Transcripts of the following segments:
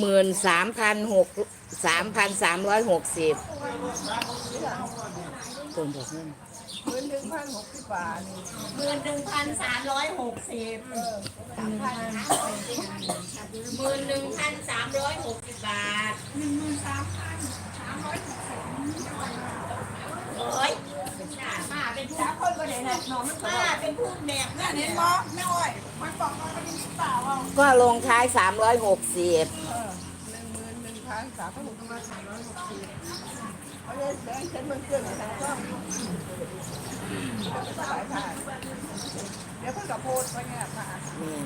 หมื่นสามพันหกสามพันสามร้อยหกสิบต้นบอกเงินหมื่นหนึ่งพันหกสิบบาทหมื่นหนึ่งพันสามร้อยหกสิบหมื่นหนึ่งพันสามร้อยหกสิบบาทหนึ่งหมื่นสามพันสามร้อยหกสิบโอ้ย ป้าเป็นผู้สามคนก็ได้นะน้องมันก็ป้าเป็นผู้แบกนั่นเห็นบ่แม่อ้อยมันบอกว่ามันมีเปล่าเอาก็ลงท้ายสามร้อยหกสิบเออหนึ่งหมื่นหนึ่งพันสามพันหกสิบสามร้อยหกสิบเอาเลยแบงค์ฉันมันเกินทางช่องสายผ่านเดี๋ยวเพิ่งกับโพสต์ไปเนี่ยผ่านนี่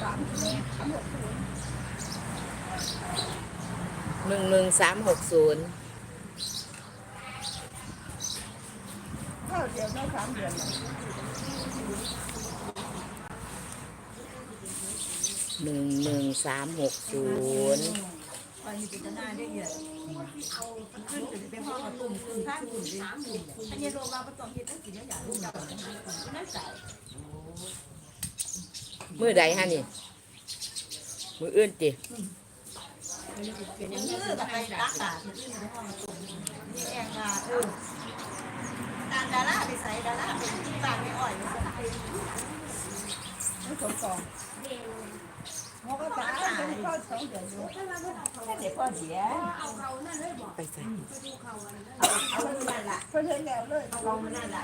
สามสามหกศูนย์หนึ่งหนึ่งสามหกศูนย์ข้าวเดียวได้สามเดือนหนึ่งหนึ่งสามหกศูนย์ไปมีเป็นหน้าได้เยอะขึ้นถึงเป็นห้องกระตุ้มขึ้นท่านขึ้นสามหมื่นอันนี้โรงพยาบาลประกอบเหตุตั้งกี่อย่างลูกเราน่าใส่ มือใดฮะนี่ มืออื่นติเป็นอย่างนี้กับไปรักษาที่ในห้องประตูนี่เองอะเออการดาราไปใส่ดาราเป็นที่บ้านไม่อ่อยไม่ใส่ไม่สมกองเขาก็จ่ายเป็นข้อสองเดือนอยู่เด็กพ่อเสียไปใส่เอาเงินนั่นแหละเพื่อนแล้วเลยเอาเงินนั่นแหละ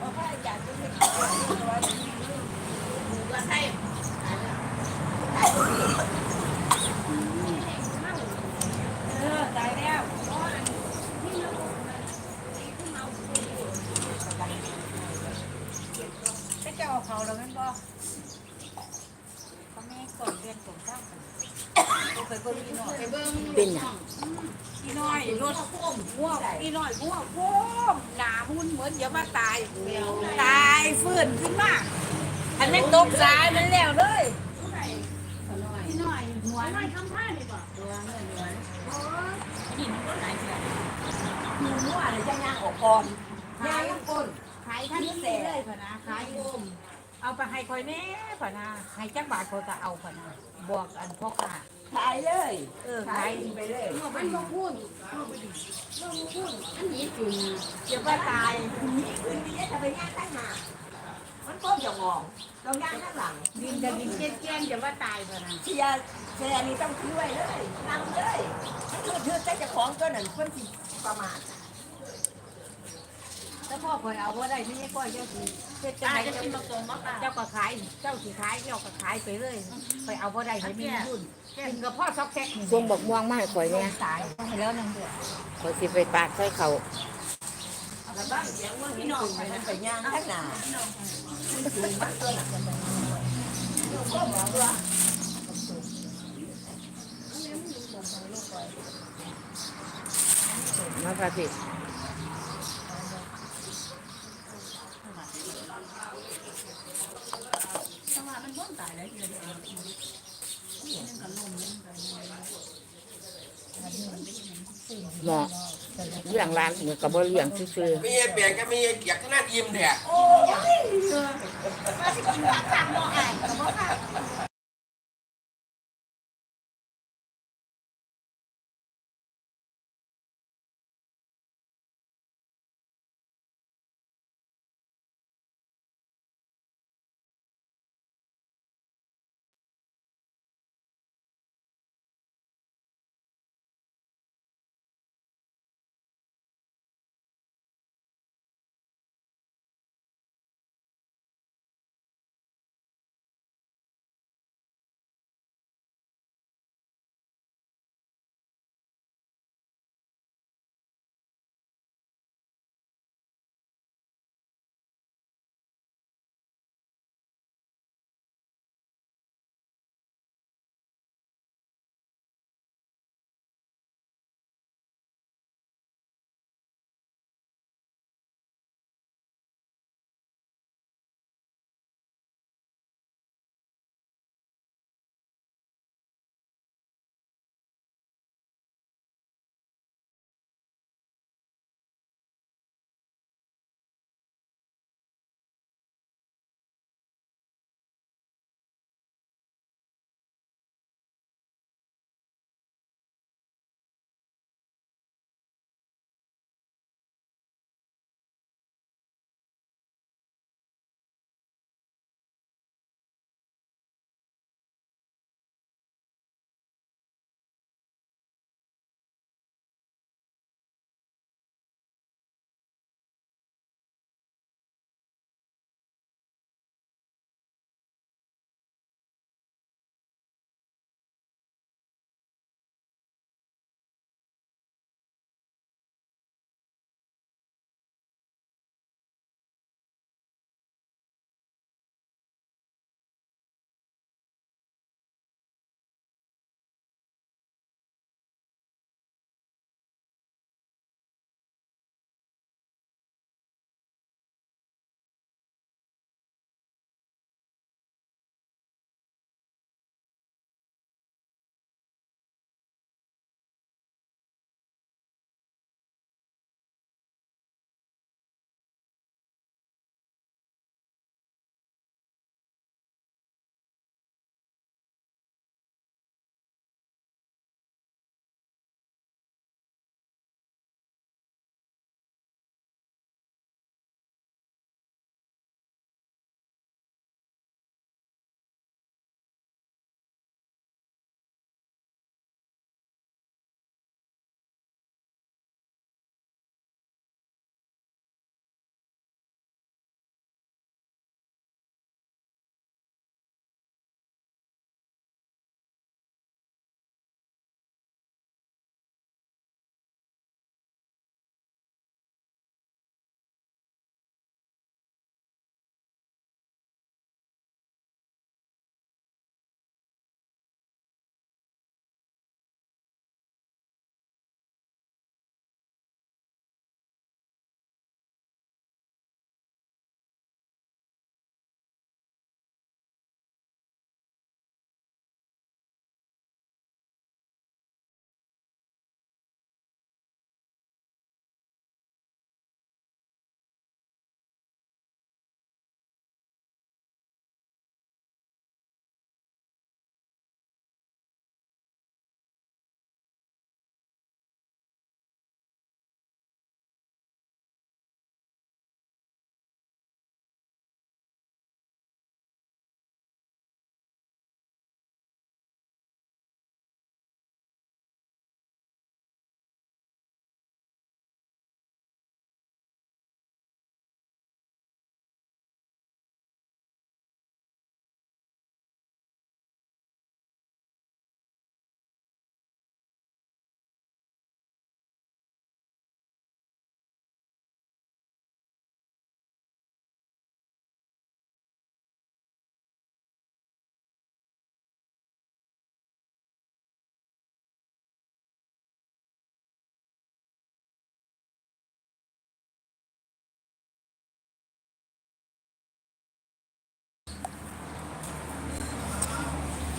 บอกว่าอาจะเป็นคนรวยก็ให้เออ ตายแล้วไปเจ้าเขาแล้วงั้นก็เขาไม่กดเรียนกดข้าวไปเบิ่งอีหน่อยไปเบิ้งเป็นหยังอีหน่อยรถพ่วงอีหน่อยพ่วงพ่วงหนาหุ่นเหมือนเดี๋ยวมาตาย ตายฟื้นขึ้นมา อันนั้ตกสายมันแล้วเลยพี่หน่อยหัวหน่อยทำท่าดีกว่าหินก็ไหลเสียหนูว่าอะไรจะย่างออกก่อนย่างยังก้นขายท่านเสเลยพะนะขายเอาไปให้คอยแน่พะนะให้จักบาทเขาจะเอาพะนะบอกอันพ่อค้าขายเลย เออขาขายยไปเลยมันบ่พูดมันบ่พูดอันนี้จุนเดี๋ยวว่าตายนี่คืนนี้จะไปย่างข้างหน้า มันก็จะงองต้องย่างข้างหลังดินกับดินเจี้ยนๆเดี๋ยวว่าตายพะนะเชียร์เชียร์นี่ต้องช่วยเลยนำเลยคือเธอจะของก็นั่นคนที่ประมาทถ้าพ่อคอยเอาว่าได้ไม่ใช่พ่อเจ้าสิเจ้าตาไหนจะเป็นผสมมะปรางเจ้าก็ขายเจ้าสิขายเจ้าก็ขายไปเลยไปเอาว่าได้ไม่มีรุ่นกินกับพ่อซอกแซกนี่ส่งบอกม่วงมาให้ข่อยเนี่ยตายไปแล้วนึงเดือดข่อยสิไปปาดใส่เขา แล้วบ้าง เสียงว่าพี่น้องไปมันไปย่างข้างหน้าคือนกับอกว่ามาพาสิสมามันบ้นตายแล้วทีเดียงกับลมนึงกับเหมาะเรื่องร้านเหมือนกับบ่เรื่องซื่อมีเปียกก็มีเกียรติหน้ายิ้มแท้มาสิกินผักผักเนาะอะแต่ว่าผัก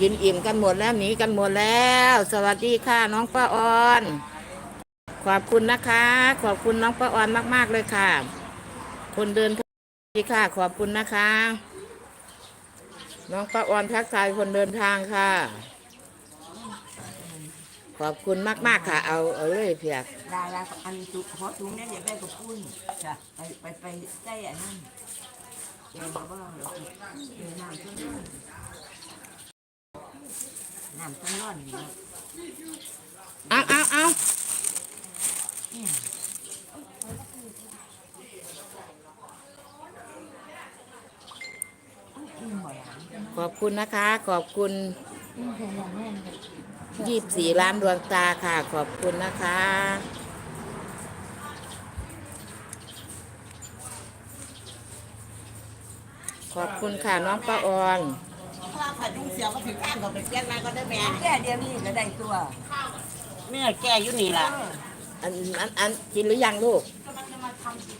กินอิ่มกันหมดแล้วหนีกันหมดแล้ว สวัสดีค่ะน้องป้าออน ขอบคุณนะคะ ขอบคุณน้องป้าออนมาก ๆ เลยค่ะ คนเดินทางดีค่ะ ขอบคุณนะคะ น้องป้าออนทักทายคนเดินทางค่ะ ขอบคุณมาก ๆ ค่ะ เอาเอาเลยเพียกได้แล้วอันตุขอถุงนี่ยเดี๋ยวไปกับปุ้นจ้ะไปไปไปใกล้อันนั้นเดี๋ยวบอกว่าเดี๋ยวเดี๋ยว น้ำต้นร้อนน้ำต้นร้อนนี่เอาเอาเอาอิ่มบ่อยอะขอบคุณนะคะ ขอบคุณยี่สิบสี่ล้านดวงตาค่ะ ขอบคุณนะคะขอบคุณค่ะ น้องป้าออนถ้า ผัดดุ้งเสียวก็ถึงข้างก็ไปเปลี่ยนมาก็ได้แม่แค่เดียวนี่ก็ได้ตัวเนื้อแก่อยู่นี่ล่ะอันอันอันกินหรือยังลูกกิ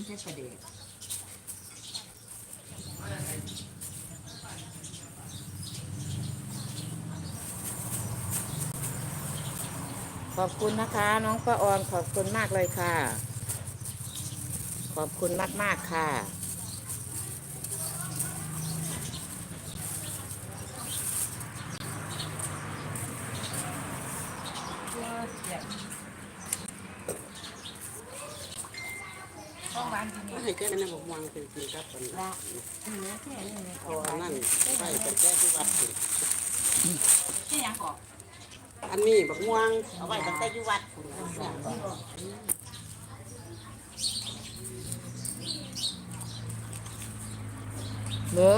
นแค่ประเดี๋ยวขอบคุณนะคะ น้องป้าออนขอบคุณมากเลยค่ะ ขอบคุณมากมากๆค่ะ ไม่ให้แก้ในบอกวางเป็นปีครับตอนนี้ละเนื้อแค่นี้เลยเอนนั้นไปไปแก้ที่วัดสิที่ยังก่ออันนี้บอกวงเอาไว้ตั้งแต่อยู่วัดหนู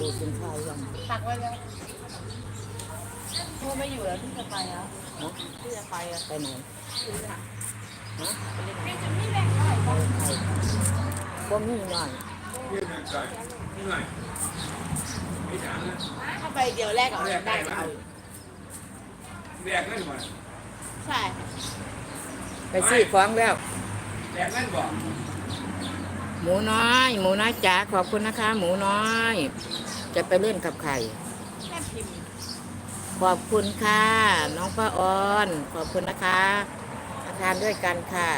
ดูกินข้าวยังตักไว้แล้วพ่อไม่อยู่แล้วที่จะไปแล้วฮะที่จะไปอะไปไหนก็มี หน่อยถ้าไปเดียวแรกเอาได้เอาแดกเล่นบ่ใช่ไปซื้อของแล้วแดกเล่นบ่หมูน้อย หมูน้อยจ๋าขอบคุณนะคะ หมูน้อย จะไปเล่นกับใครแค่พิมพ์ขอบคุณค่ะ น้องป้าออน ขอบคุณนะคะมาทานด้วยกันค่ะ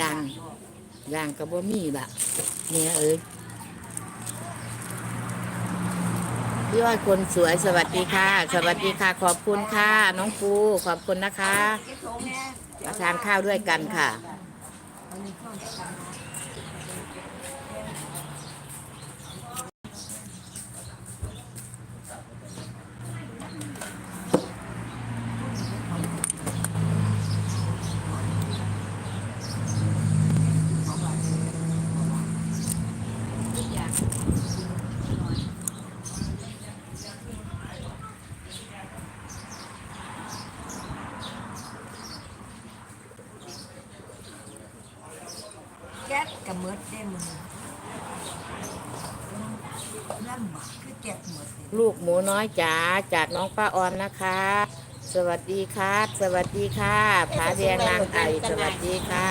ยังางก็บ่มีละเนี่ยเอ้ยพี่ว่าคนสวยสวัสดีค่ะ สวัสดีค่ะ ขอบคุณค่ะ น้องปูขอบคุณนะคะมาทานข้าวด้วยกันค่ะ แก๊สกับเมือดเต็มเลยน้ำหมักคือแก๊สเมือดเต็ม ลูกหมู น้อยจ๋าจากน้องป้าออนนะคะ สวัสดีครับ สวัสดีค่ะผาแดงนางไอสวัสดีค่ะ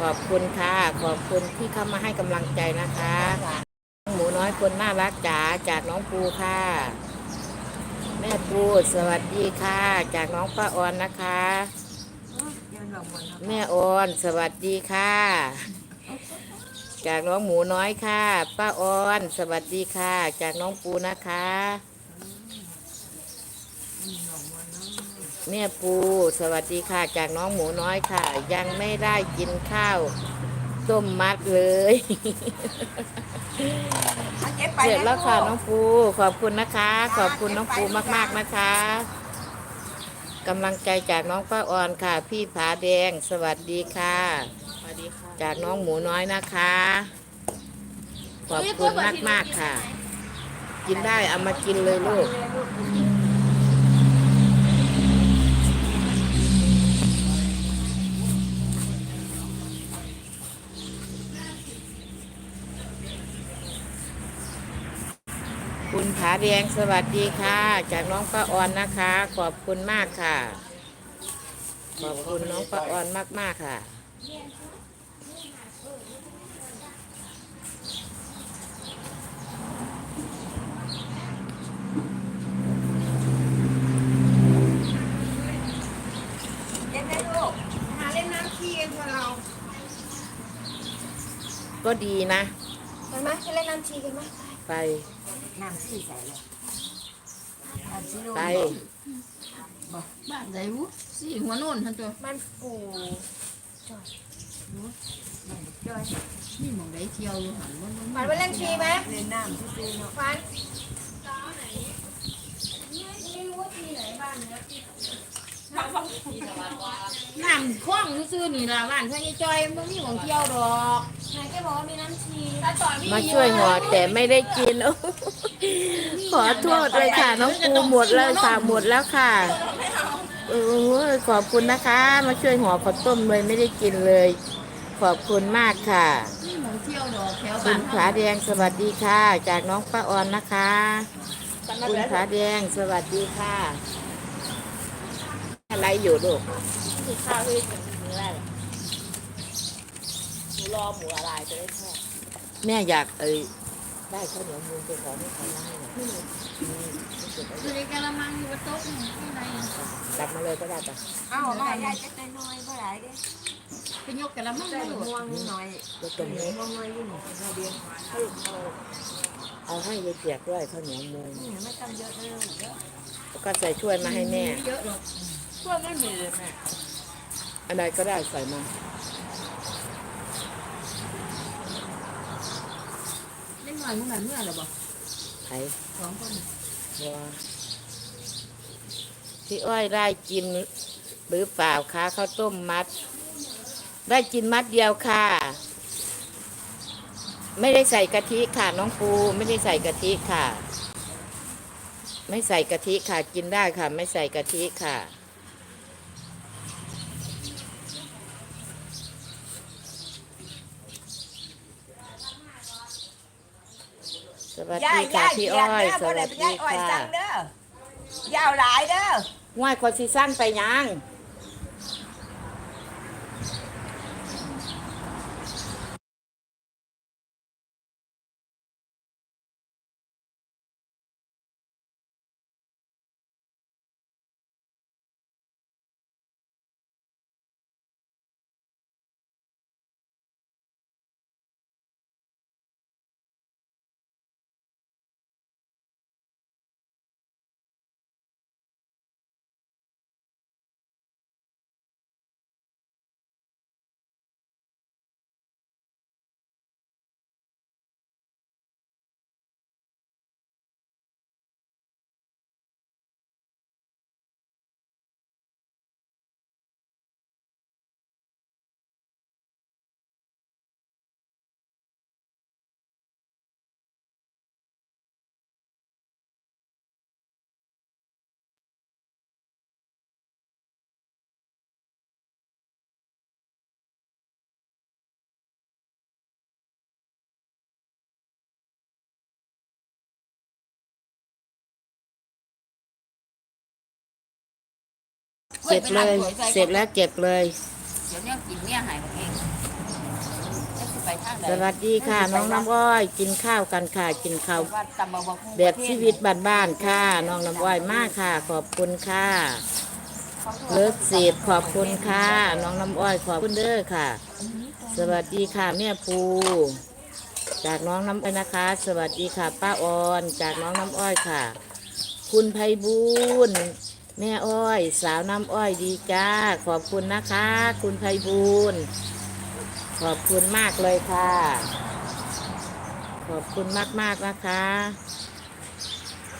ขอบคุณค่ะ ขอบคุณที่เข้ามาให้กำลังใจนะคะ หมูน้อยคนน่ารักจ๋าจากน้องปูค่ะ แม่ปูสวัสดีค่ะ จากน้องป้าออนนะคะยันบอกหมดแล้วแม่ออนสวัสดีค่ะ จากน้องหมูน้อยค่ะ ป้าออน สวัสดีค่ะ จากน้องปูนะคะแม่ปูสวัสดีค่ะ จากน้องหมูน้อยค่ะ ยังไม่ได้กินข้าวต้มมัดเลยเอาเก็บไปเสร็จแล้วค่ะกน้องปูขอบคุณนะคะ ขอบคุณน้องปูมากๆนะคะกำลังใจจากน้องป้าออนค่ะ พี่ผาแดง สวัสดีค่ะสวัสดีค่ะ จากน้องหมูน้อยนะคะ ขอบคุณมากมากค่ะ กินได้เอามากินเลยลูก คุณขาแดงสวัสดีค่ะ จากน้องป้าออนนะคะ ขอบคุณมากค่ะ ขอบคุณน้องป้าออนมาก ๆ ค่ะ ไหมลูกหาเล่นน้ำขี้กันเถอะเราก็ดีนะ ไปไหมไปเล่นน้ำชีกันไหมไป น้ำซี่ใส่เลยน้ำซี่ลูกไป บ้านไหนวุ้สี่หัวโน่นท่านตัวมันปูจ้อยนี่หมองได้เที่ยวอยู่หันว่ามันไปเล่นชีไหมเล่นน้ำซื่อๆเนาะฟัน น้ำคล้องซื่อๆนี่ละบ้านพ่อยี่จอยมันมีหมองเที่ยวดอกไหนแกบอกว่ามีน้ำชีถ้าตอนนี้มาช่วยห่อแต่ไม่ได้กินโอ้ขอโทษเลยค่ะ น้องปูหมดแล้วค่ะหมดแล้วค่ะโอ้ยขอบคุณนะคะ มาช่วยห่อข้าวต้มเลยไม่ได้กินเลย ขอบคุณมากค่ะมีหมองเที่ยวดอกแถวคุบ้านณขาแดงสวัสดีค่ะ จากน้องป้าออนนะคะ คุณขาแดงสวัสดีค่ะ อะไรอยู่ลูกคือข้าวที่ถึงเนื้อเลยหมูรอหมูอะไรจะได้ทอดแม่อยากเอ้ยได้ข้าวเหนียวมูนไปขอให้เขาให้หน่อยอืมอยู่ในกะละมังอยู่บนโต๊ะนี่ที่ไหนจับมาเลยก็ได้ปะเอ้าได้ยายจะได้น้อยเมื่อไหร่เด้ไปยกกะละมังได้มาดูม่วงนิดหน่อยแล้วตรงนี้ม่วงน้อยอยู่หนูเราเดียวเอาให้ยายเปียกด้วยข้าวเหนียวมูนนี่ไม่ต้องเยอะเลยเยอะแล้วก็ใส่ถ้วยมาให้แม่เยอะหรอก พวกไม่มีเลยแม่อันใดก็ได้ใส่มาเล่นหน่อยมึงหันเมื่อหรอบอกไข่สองคนบัวพี่อ้อยได้กินหรือเปล่าคะข้าวต้มมัด ได้กินมัดเดียวค่ะ ไม่ได้ใส่กะทิค่ะ น้องปูไม่ได้ใส่กะทิค่ะ ไม่ใส่กะทิค่ะกินได้ค่ะ ไม่ใส่กะทิค่ะ สวัสย่าดีค่ะย่าพี่เกียอ้ดอยเด้อสบ่วัได้สเป็นดียายอ้อยค่ะสั่งเด้อยาวหลายเด้อง่ายคนสิสั้นไปยัง เก็บเลย เสร็จแล้วเก็บเลย เดี๋ยวเนี่ยกินเนี่ยหายเองจะสิไปทางไหนสวัสดีค่ะ น้องน้ำอ้อย กินข้าวกันค่ะกินข้าววัดตำบะบักหุ่งแบบชีวิตบ้านๆค่ะ น้องน้ำอ้อยมากค่ะ ขอบคุณค่ะเลิศสีบขอบคุณค่ะ น้องน้ำอ้อยขอบคุณเด้อค่ะ สวัสดีค่ะแม่ภูจากน้องน้ำอ้อยนะคะ สวัสดีค่ะ ป้าออน จากน้องน้ำอ้อยค่ะ คุณไพบูลย์ แม่อ้อย สาวน้ำอ้อยดีจ้า ขอบคุณนะคะ คุณไพบูลขอบคุณมากเลยค่ะ ขอบคุณมากๆนะคะ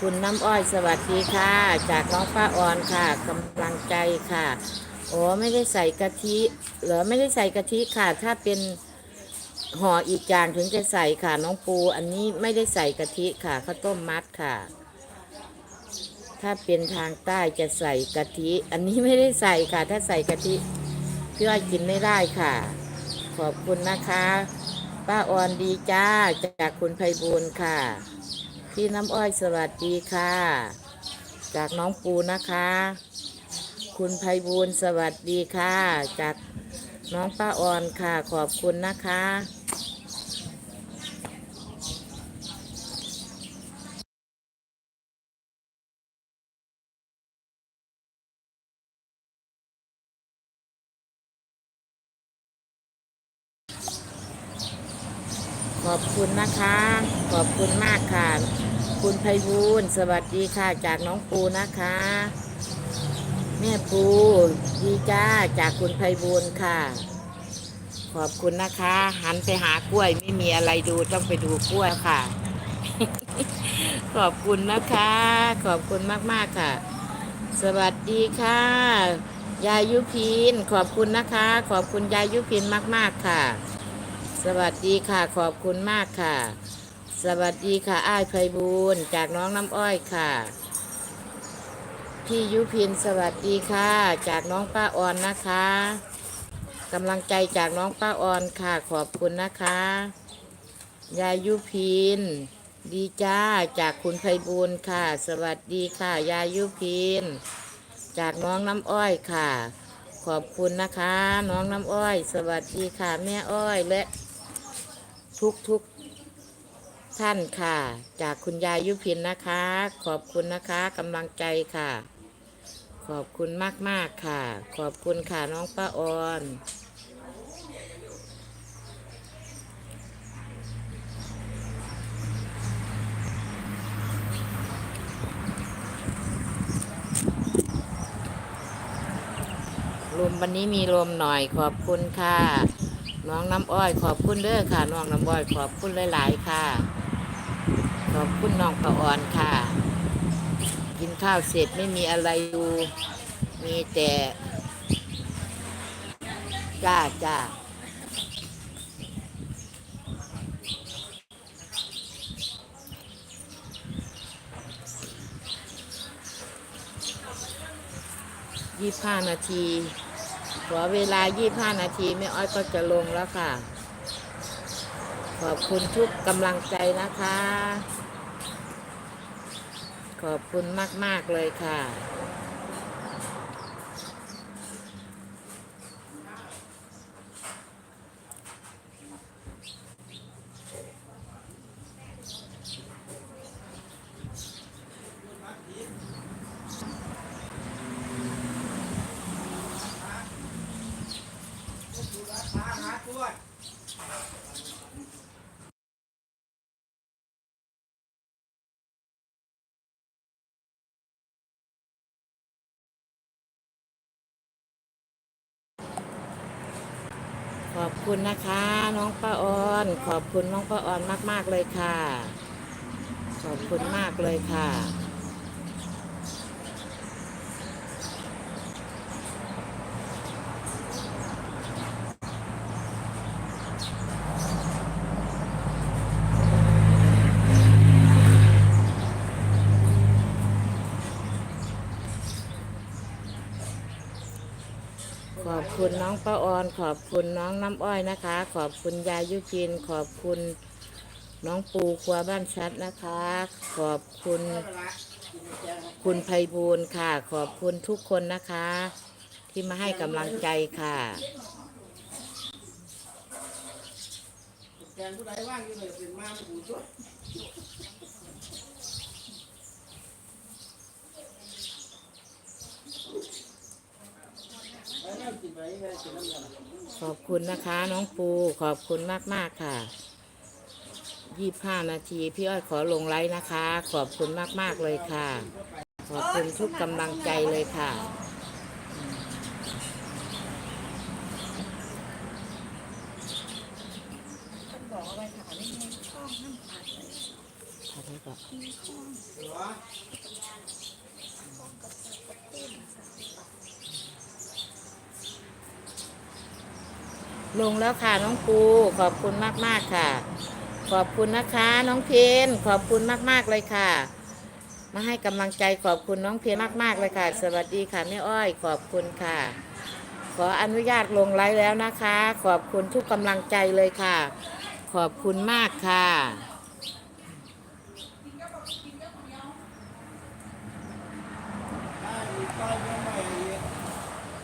คุณน้ำอ้อยสวัสดีค่ะ จากน้องป้าออนค่ะกำลังใจค่ะโอ้ไม่ได้ใส่กะทิเหรอไม่ได้ใส่กะทิค่ะ ถ้าเป็นห่ออีกจานถึงจะใส่ค่ะน้องปู อันนี้ไม่ได้ใส่กะทิค่ะข้าวต้มมัดค่ะ ถ้าเป็นทางใต้จะใส่กะทิ อันนี้ไม่ได้ใส่ค่ะ ถ้าใส่กะทิพี่อ้อยกินไม่ได้ค่ะ ขอบคุณนะคะ ป้าออนดีจ้าจากคุณไพบูลค่ะ พี่น้ำอ้อยสวัสดีค่ะ จากน้องปูนะคะ คุณไพบูลสวัสดีค่ะ จากน้องป้าออนค่ะ ขอบคุณนะคะ ขอบคุณนะคะ ขอบคุณมากค่ะ คุณไพบูลสวัสดีค่ะ จากน้องปูนะคะ แม่ปูดีจ้าจากคุณไพบูลค่ะ ขอบคุณนะคะ หันไปหากล้วยไม่มีอะไรดูต้องไปดูกล้วยค่ะ ขอบคุณนะคะ ขอบคุณมากๆค่ะ สวัสดีค่ะ ยายยุพินขอบคุณนะคะ ขอบคุณยายยุพินมาก ๆค่ะ สวัสดีค่ะขอบคุณมากค่ะ สวัสดีค่ะ อ้ายไพบูลจากน้องน้ำอ้อยค่ะ พี่ยุพินสวัสดีค่ะ จากน้องป้าออนนะคะกำลังใจจากน้องป้าออนค่ะขอบคุณนะคะยายยุพิน ดีจ้าจากคุณไพบูลค่ะ สวัสดีค่ะ ยายยุพิน จากน้องน้ำอ้อยค่ะขอบคุณนะคะ น้องน้ำอ้อย สวัสดีค่ะ แม่อ้อยและ ทุกทุกท่านค่ะ จากคุณยายยุพินนะคะ ขอบคุณนะคะกำลังใจค่ะ ขอบคุณมากมากค่ะ ขอบคุณค่ะน้องป้าออนลมวันนี้มีลมหน่อยขอบคุณค่ะ น้องน้ำอ้อยขอบคุณเด้อค่ะ น้องน้ำอ้อยขอบคุณหลาย ๆ ค่ะ ขอบคุณน้องประอ่อนค่ะ กินข้าวเสร็จไม่มีอะไรดูมีแต่จ้าจ้ายี่ห้านาที ขอเวลา 25 นาทีแม่อ้อยก็จะลงแล้วค่ะ ขอบคุณทุกกำลังใจนะคะ ขอบคุณมาก ๆ เลยค่ะ คุณนะคะ น้องป้าออน ขอบคุณน้องป้าออนมาก ๆ เลยค่ะ ขอบคุณมากเลยค่ะ ขอบคุณน้องป้าออน ขอบคุณน้องน้ำอ้อยนะคะ ขอบคุณยายยุพิน ขอบคุณน้องปูครัวบ้านชัดนะคะ ขอบคุณ คุณไพบูลย์ค่ะ ขอบคุณทุกคนนะคะ ที่มาให้กำลังใจค่ะ แกงผู้ใดว่างอยู่เลยเป็นมาผู้ช่วยไปนั่งกินไปไปกินน้ำยา ขอบคุณนะคะ น้องปูขอบคุณมากๆค่ะยี่ห้านาที พี่อ้อยขอลงไลน์นะคะ ขอบคุณมากๆเลยค่ะ ขอบคุณทุกกำลังใจเลยค่ะมได้องน้ำตาลทำให้ก่อน เหรอ ลงแล้วค่ะน้องปูขอบคุณมากๆค่ะ ขอบคุณนะคะ น้องเพนขอบคุณมากๆเลยค่ะ มาให้กำลังใจขอบคุณน้องเพนมากๆเลยค่ะ สวัสดีค่ะแม่อ้อยขอบคุณค่ะ ขออนุญาตลงไลฟ์แล้วนะคะ ขอบคุณทุกกำลังใจเลยค่ะ ขอบคุณมากค่ะไป